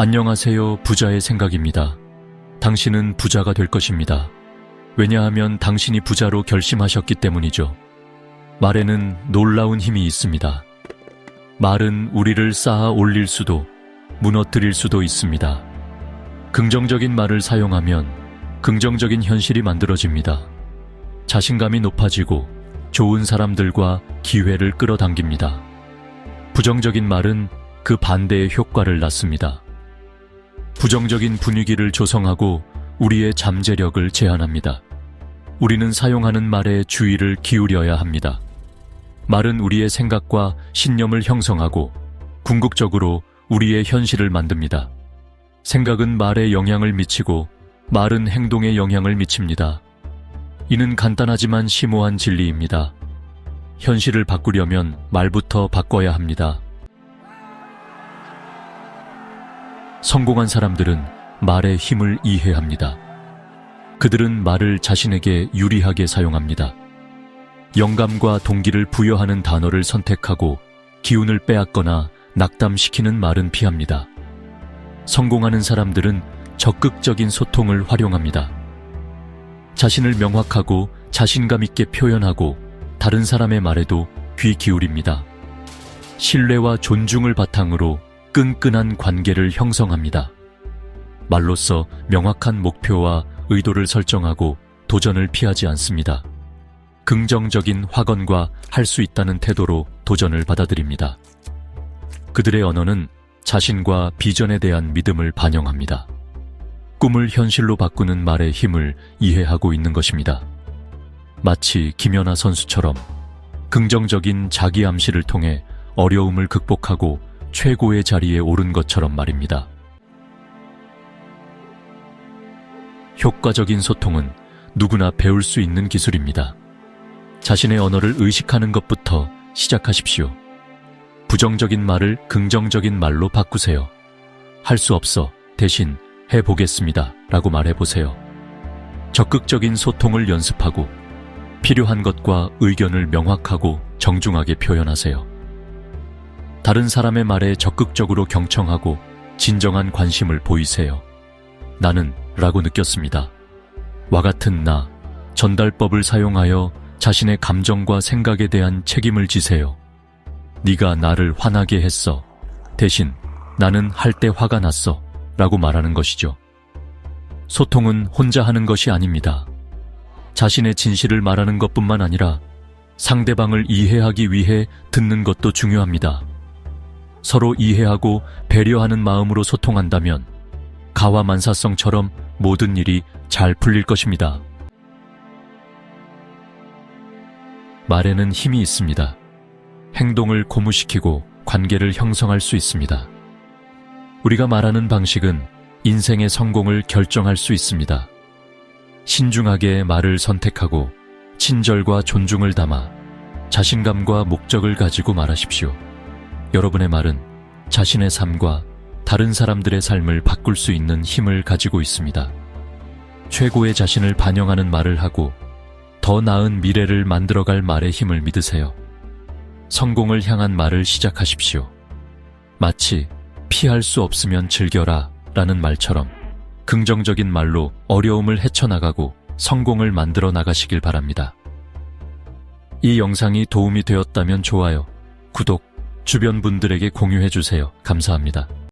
안녕하세요, 부자의 생각입니다. 당신은 부자가 될 것입니다. 왜냐하면 당신이 부자로 결심하셨기 때문이죠. 말에는 놀라운 힘이 있습니다. 말은 우리를 쌓아 올릴 수도 무너뜨릴 수도 있습니다. 긍정적인 말을 사용하면 긍정적인 현실이 만들어집니다. 자신감이 높아지고 좋은 사람들과 기회를 끌어당깁니다. 부정적인 말은 그 반대의 효과를 낳습니다. 부정적인 분위기를 조성하고 우리의 잠재력을 제한합니다. 우리는 사용하는 말에 주의를 기울여야 합니다. 말은 우리의 생각과 신념을 형성하고 궁극적으로 우리의 현실을 만듭니다. 생각은 말에 영향을 미치고 말은 행동에 영향을 미칩니다. 이는 간단하지만 심오한 진리입니다. 현실을 바꾸려면 말부터 바꿔야 합니다. 성공한 사람들은 말의 힘을 이해합니다. 그들은 말을 자신에게 유리하게 사용합니다. 영감과 동기를 부여하는 단어를 선택하고 기운을 빼앗거나 낙담시키는 말은 피합니다. 성공하는 사람들은 적극적인 소통을 활용합니다. 자신을 명확하고 자신감 있게 표현하고 다른 사람의 말에도 귀 기울입니다. 신뢰와 존중을 바탕으로 끈끈한 관계를 형성합니다. 말로써 명확한 목표와 의도를 설정하고 도전을 피하지 않습니다. 긍정적인 확언과 할 수 있다는 태도로 도전을 받아들입니다. 그들의 언어는 자신과 비전에 대한 믿음을 반영합니다. 꿈을 현실로 바꾸는 말의 힘을 이해하고 있는 것입니다. 마치 김연아 선수처럼 긍정적인 자기 암시를 통해 어려움을 극복하고 최고의 자리에 오른 것처럼 말입니다. 효과적인 소통은 누구나 배울 수 있는 기술입니다. 자신의 언어를 의식하는 것부터 시작하십시오. 부정적인 말을 긍정적인 말로 바꾸세요. 할 수 없어 대신 해보겠습니다. 라고 말해보세요. 적극적인 소통을 연습하고 필요한 것과 의견을 명확하고 정중하게 표현하세요. 다른 사람의 말에 적극적으로 경청하고 진정한 관심을 보이세요. 나는 라고 느꼈습니다. 와 같은 나, 전달법을 사용하여 자신의 감정과 생각에 대한 책임을 지세요. 네가 나를 화나게 했어. 대신 나는 할 때 화가 났어. 라고 말하는 것이죠. 소통은 혼자 하는 것이 아닙니다. 자신의 진실을 말하는 것뿐만 아니라 상대방을 이해하기 위해 듣는 것도 중요합니다. 서로 이해하고 배려하는 마음으로 소통한다면 가와 만사성처럼 모든 일이 잘 풀릴 것입니다. 말에는 힘이 있습니다. 행동을 고무시키고 관계를 형성할 수 있습니다. 우리가 말하는 방식은 인생의 성공을 결정할 수 있습니다. 신중하게 말을 선택하고 친절과 존중을 담아 자신감과 목적을 가지고 말하십시오. 여러분의 말은 자신의 삶과 다른 사람들의 삶을 바꿀 수 있는 힘을 가지고 있습니다. 최고의 자신을 반영하는 말을 하고 더 나은 미래를 만들어갈 말의 힘을 믿으세요. 성공을 향한 말을 시작하십시오. 마치 피할 수 없으면 즐겨라 라는 말처럼 긍정적인 말로 어려움을 헤쳐나가고 성공을 만들어 나가시길 바랍니다. 이 영상이 도움이 되었다면 좋아요, 구독, 주변 분들에게 공유해 주세요. 감사합니다.